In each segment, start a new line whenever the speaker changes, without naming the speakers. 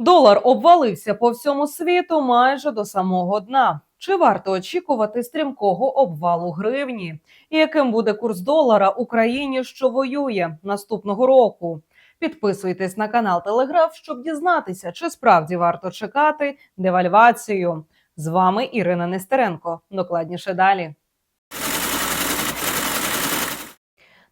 Долар обвалився по всьому світу майже до самого дна. Чи варто очікувати стрімкого обвалу гривні? І яким буде курс долара Україні, що воює наступного року? Підписуйтесь на канал Телеграф, щоб дізнатися, чи справді варто чекати девальвацію. З вами Ірина Нестеренко. Докладніше далі.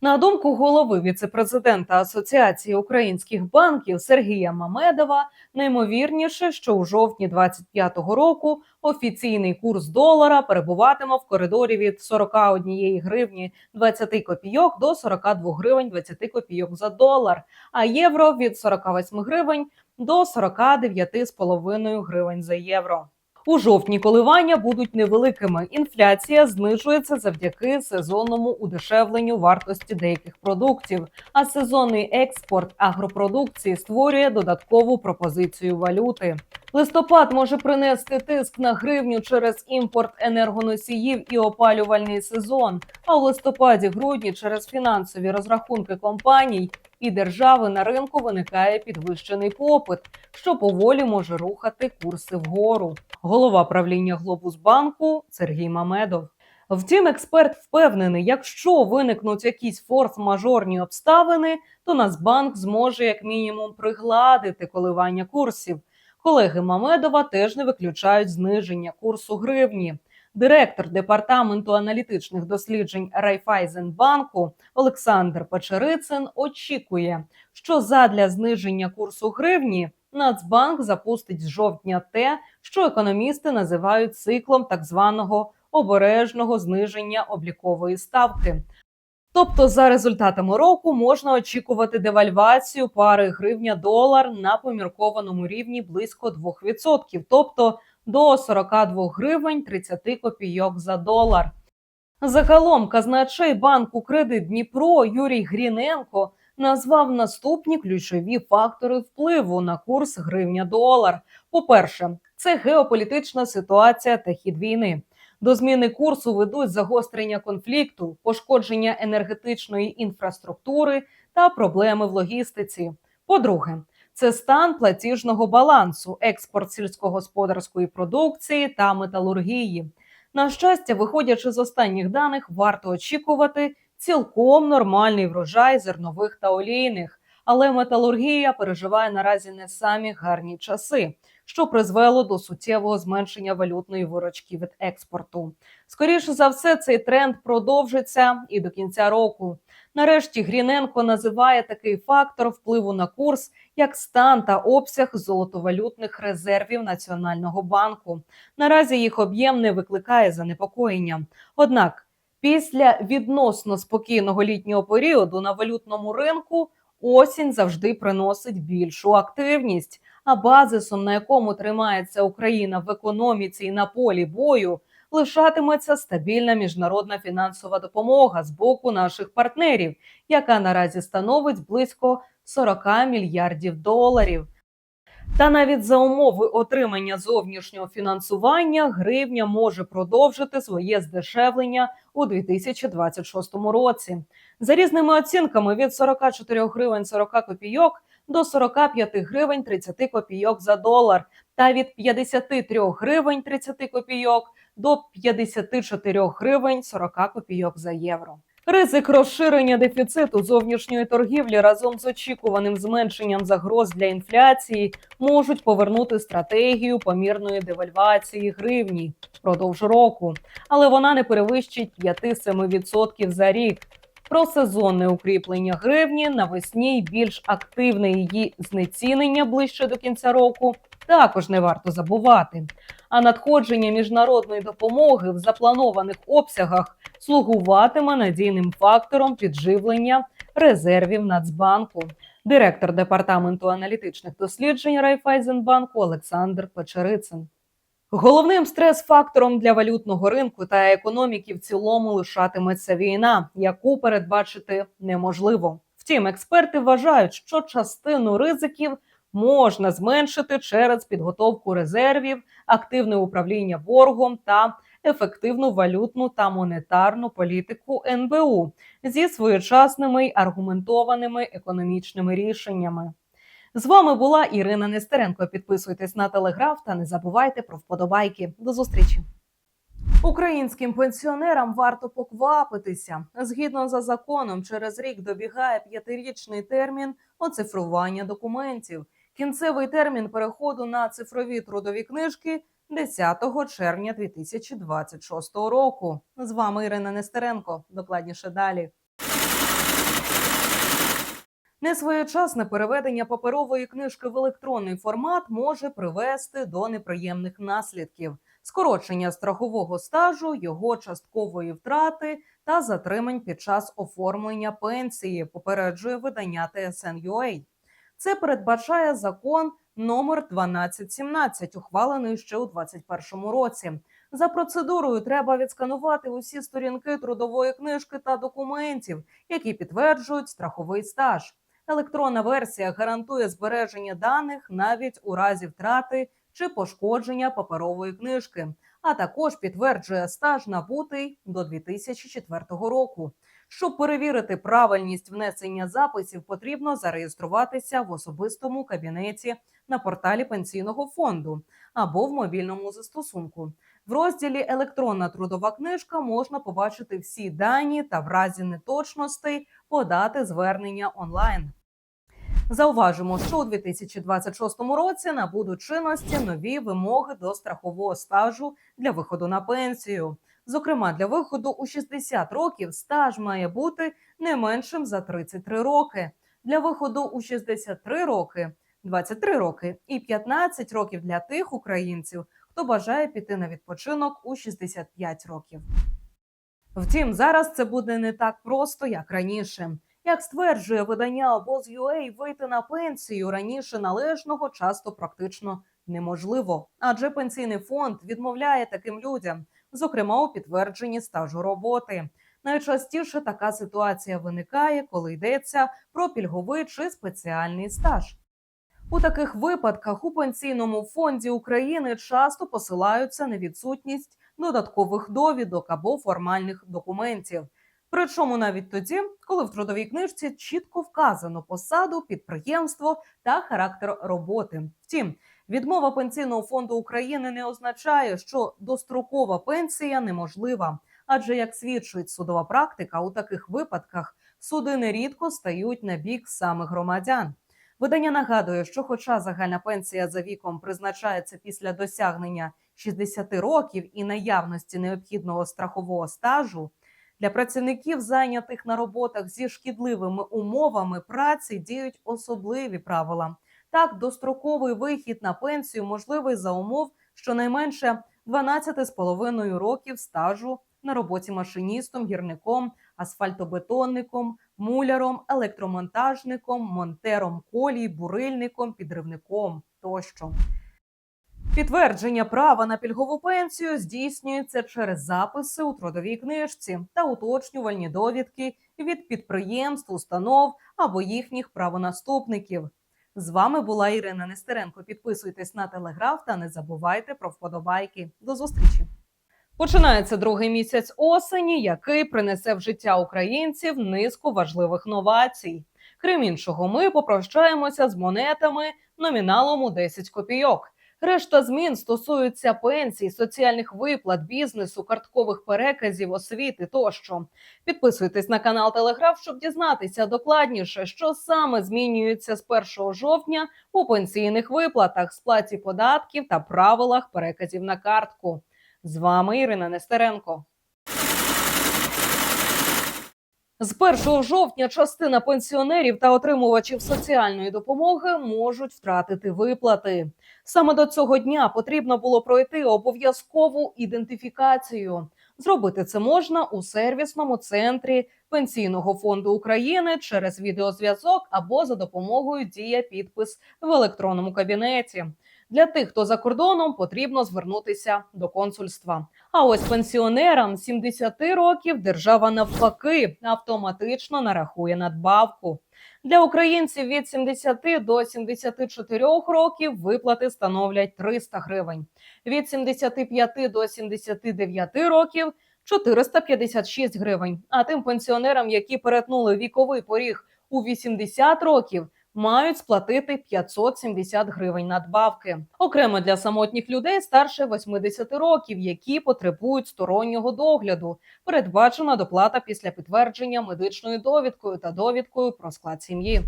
На думку голови віцепрезидента Асоціації українських банків Сергія Мамедова, наймовірніше, що у жовтні 25-го року офіційний курс долара перебуватиме в коридорі від 41 гривні 20 копійок до 42 гривень 20 копійок за долар, а євро від 48 гривень до 49,5 гривень за євро. У жовтні коливання будуть невеликими. Інфляція знижується завдяки сезонному удешевленню вартості деяких продуктів. А сезонний експорт агропродукції створює додаткову пропозицію валюти. Листопад може принести тиск на гривню через імпорт енергоносіїв і опалювальний сезон. А у листопаді-грудні через фінансові розрахунки компаній і держави на ринку виникає підвищений попит, що поволі може рухати курси вгору. Голова правління Глобусбанку Сергій Мамедов. Втім, експерт впевнений, якщо виникнуть якісь форс-мажорні обставини, то Нацбанк зможе як мінімум пригладити коливання курсів. Колеги Мамедова теж не виключають зниження курсу гривні. Директор департаменту аналітичних досліджень Райфайзенбанку Олександр Печерицин очікує, що задля зниження курсу гривні Нацбанк запустить з жовтня те, що економісти називають циклом так званого обережного зниження облікової ставки. Тобто, за результатами року можна очікувати девальвацію пари гривня-долар на поміркованому рівні близько 2%, тобто до 42 гривень 30 копійок за долар. Загалом казначей банку Кредит Дніпро Юрій Гріненко назвав наступні ключові фактори впливу на курс гривня-долар. По-перше, це геополітична ситуація та хід війни. До зміни курсу ведуть загострення конфлікту, пошкодження енергетичної інфраструктури та проблеми в логістиці. По-друге, це стан платіжного балансу, експорт сільськогосподарської продукції та металургії. На щастя, виходячи з останніх даних, варто очікувати цілком нормальний врожай зернових та олійних. Але металургія переживає наразі не самі гарні часи, що призвело до суттєвого зменшення валютної виручки від експорту. Скоріше за все, цей тренд продовжиться і до кінця року. Нарешті Гріненко називає такий фактор впливу на курс як стан та обсяг золотовалютних резервів Національного банку. Наразі їх об'єм не викликає занепокоєння. Однак, після відносно спокійного літнього періоду на валютному ринку осінь завжди приносить більшу активність. А базисом, на якому тримається Україна в економіці і на полі бою, лишатиметься стабільна міжнародна фінансова допомога з боку наших партнерів, яка наразі становить близько 40 мільярдів доларів. Та навіть за умови отримання зовнішнього фінансування гривня може продовжити своє здешевлення у 2026 році. За різними оцінками від 44 гривень 40 копійок до 45 гривень 30 копійок за долар, та від 53 гривень 30 копійок до 54 гривень 40 копійок за євро. Ризик розширення дефіциту зовнішньої торгівлі разом з очікуваним зменшенням загроз для інфляції можуть повернути стратегію помірної девальвації гривні впродовж року, але вона не перевищить 5-7% за рік. Про сезонне укріплення гривні навесні й більш активне її знецінення ближче до кінця року також не варто забувати. А надходження міжнародної допомоги в запланованих обсягах слугуватиме надійним фактором підживлення резервів Нацбанку. Директор департаменту аналітичних досліджень Райфайзенбанку Олександр Печерицин. Головним стрес-фактором для валютного ринку та економіки в цілому лишатиметься війна, яку передбачити неможливо. Втім, експерти вважають, що частину ризиків можна зменшити через підготовку резервів, активне управління боргом та ефективну валютну та монетарну політику НБУ зі своєчасними й аргументованими економічними рішеннями. З вами була Ірина Нестеренко. Підписуйтесь на телеграф та не забувайте про вподобайки. До зустрічі. Українським пенсіонерам варто поквапитися. Згідно за законом, через рік добігає п'ятирічний термін оцифрування документів. Кінцевий термін переходу на цифрові трудові книжки 10 червня 2026 року. З вами Ірина Нестеренко. Докладніше далі. Несвоєчасне переведення паперової книжки в електронний формат може привести до неприємних наслідків: скорочення страхового стажу, його часткової втрати та затримань під час оформлення пенсії. Попереджує видання TSN.ua. Це передбачає закон номер 1217, ухвалений ще у 2021 році. За процедурою треба відсканувати усі сторінки трудової книжки та документів, які підтверджують страховий стаж. Електронна версія гарантує збереження даних навіть у разі втрати чи пошкодження паперової книжки, а також підтверджує стаж набутий до 2004 року. Щоб перевірити правильність внесення записів, потрібно зареєструватися в особистому кабінеті на порталі пенсійного фонду або в мобільному застосунку. В розділі Електронна трудова книжка можна побачити всі дані та в разі неточностей подати звернення онлайн. Зауважимо, що у 2026 році набудуть чинності нові вимоги до страхового стажу для виходу на пенсію. Зокрема, для виходу у 60 років стаж має бути не меншим за 33 роки. Для виходу у 63 роки 23 роки і 15 років для тих українців, хто бажає піти на відпочинок у 65 років. Втім, зараз це буде не так просто, як раніше. Як стверджує видання обоз.ua, вийти на пенсію раніше належного часто практично неможливо, адже пенсійний фонд відмовляє таким людям, зокрема у підтвердженні стажу роботи. Найчастіше така ситуація виникає, коли йдеться про пільговий чи спеціальний стаж. У таких випадках у пенсійному фонді України часто посилаються на відсутність додаткових довідок або формальних документів. Причому навіть тоді, коли в трудовій книжці чітко вказано посаду, підприємство та характер роботи. Втім, відмова пенсійного фонду України не означає, що дострокова пенсія неможлива, адже як свідчить судова практика, у таких випадках суди нерідко стають на бік самих громадян. Видання нагадує, що, хоча загальна пенсія за віком призначається після досягнення 60 років і наявності необхідного страхового стажу. Для працівників, зайнятих на роботах зі шкідливими умовами праці, діють особливі правила. Так, достроковий вихід на пенсію можливий за умов щонайменше 12,5 років стажу на роботі машиністом, гірником, асфальтобетонником, муляром, електромонтажником, монтером колій, бурильником, підривником тощо. Підтвердження права на пільгову пенсію здійснюється через записи у трудовій книжці та уточнювальні довідки від підприємств, установ або їхніх правонаступників. З вами була Ірина Нестеренко. Підписуйтесь на телеграф та не забувайте про вподобайки. До зустрічі! Починається другий місяць осені, який принесе в життя українців низку важливих новацій. Крім іншого, ми попрощаємося з монетами номіналом у 10 копійок. Решта змін стосуються пенсій, соціальних виплат, бізнесу, карткових переказів, освіти тощо. Підписуйтесь на канал Телеграф, щоб дізнатися докладніше, що саме змінюється з 1 жовтня у пенсійних виплатах, сплаті податків та правилах переказів на картку. З вами Ірина Нестеренко. З 1 жовтня частина пенсіонерів та отримувачів соціальної допомоги можуть втратити виплати. Саме до цього дня потрібно було пройти обов'язкову ідентифікацію. Зробити це можна у сервісному центрі Пенсійного фонду України через відеозв'язок або за допомогою дія підпис в електронному кабінеті. Для тих, хто за кордоном, потрібно звернутися до консульства. А ось пенсіонерам 70 років держава навпаки автоматично нарахує надбавку. Для українців від 70 до 74 років виплати становлять 300 гривень. Від 75 до 79 років 456 гривень. А тим пенсіонерам, які перетнули віковий поріг у 80 років, мають сплатити 570 гривень надбавки. Окремо для самотніх людей старше 80 років, які потребують стороннього догляду. Передбачена доплата після підтвердження медичною довідкою та довідкою про склад сім'ї.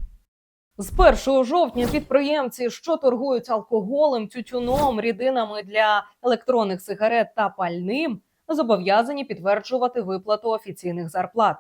З 1 жовтня підприємці, що торгують алкоголем, тютюном, рідинами для електронних сигарет та пальним, зобов'язані підтверджувати виплату офіційних зарплат.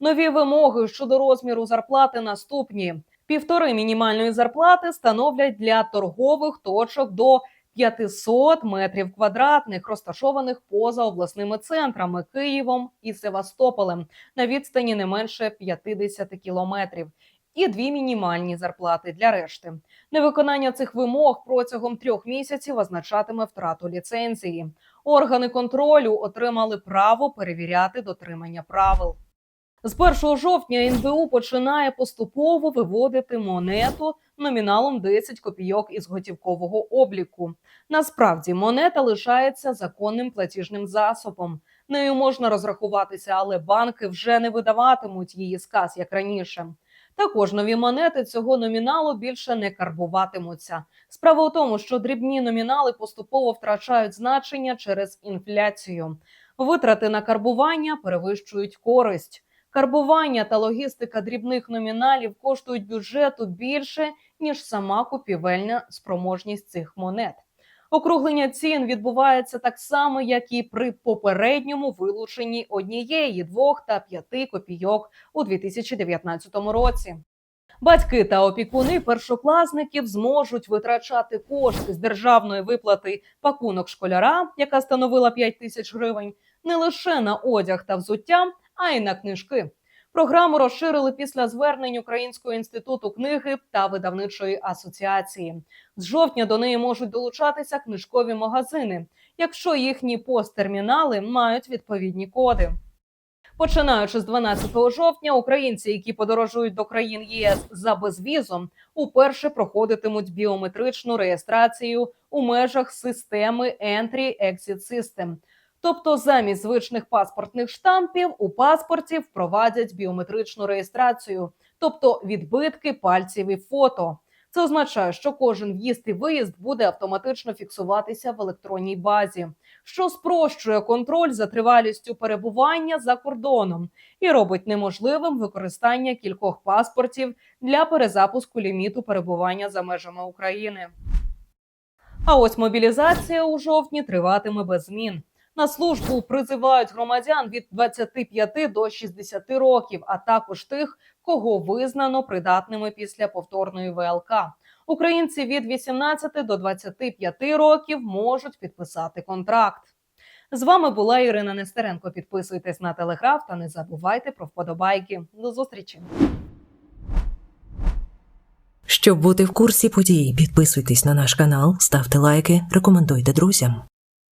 Нові вимоги щодо розміру зарплати наступні: півтори мінімальної зарплати становлять для торгових точок до 500 метрів квадратних, розташованих поза обласними центрами Києвом і Севастополем на відстані не менше 50 кілометрів. І дві мінімальні зарплати для решти. Невиконання цих вимог протягом трьох місяців означатиме втрату ліцензії. Органи контролю отримали право перевіряти дотримання правил. З 1 жовтня НБУ починає поступово виводити монету номіналом 10 копійок із готівкового обліку. Насправді монета лишається законним платіжним засобом. Нею можна розрахуватися, але банки вже не видаватимуть її сказ як раніше. Також нові монети цього номіналу більше не карбуватимуться. Справа у тому, що дрібні номінали поступово втрачають значення через інфляцію. Витрати на карбування перевищують користь. Карбування та логістика дрібних номіналів коштують бюджету більше ніж сама купівельна спроможність цих монет. Округлення цін відбувається так само, як і при попередньому вилученні однієї, двох та п'яти копійок у 2019 році. Батьки та опікуни першокласників зможуть витрачати кошти з державної виплати пакунок школяра, яка становила 5 тисяч гривень, не лише на одяг та взуття, а й на книжки. Програму розширили після звернень Українського інституту книги та видавничої асоціації. З жовтня до неї можуть долучатися книжкові магазини, якщо їхні посттермінали мають відповідні коди. Починаючи з 12 жовтня, українці, які подорожують до країн ЄС за безвізом, уперше проходитимуть біометричну реєстрацію у межах системи Entry-Exit System. Тобто, замість звичних паспортних штампів у паспорті впровадять біометричну реєстрацію, тобто відбитки пальців і фото. Це означає, що кожен в'їзд і виїзд буде автоматично фіксуватися в електронній базі, що спрощує контроль за тривалістю перебування за кордоном і робить неможливим використання кількох паспортів для перезапуску ліміту перебування за межами України. А ось мобілізація у жовтні триватиме без змін. На службу призивають громадян від 25 до 60 років, а також тих, кого визнано придатними після повторної ВЛК. Українці від 18 до 25 років можуть підписати контракт. З вами була Ірина Нестеренко. Підписуйтесь на телеграф та не забувайте про вподобайки. До зустрічі.
Щоб бути в курсі подій, підписуйтесь на наш канал, ставте лайки, рекомендуйте друзям.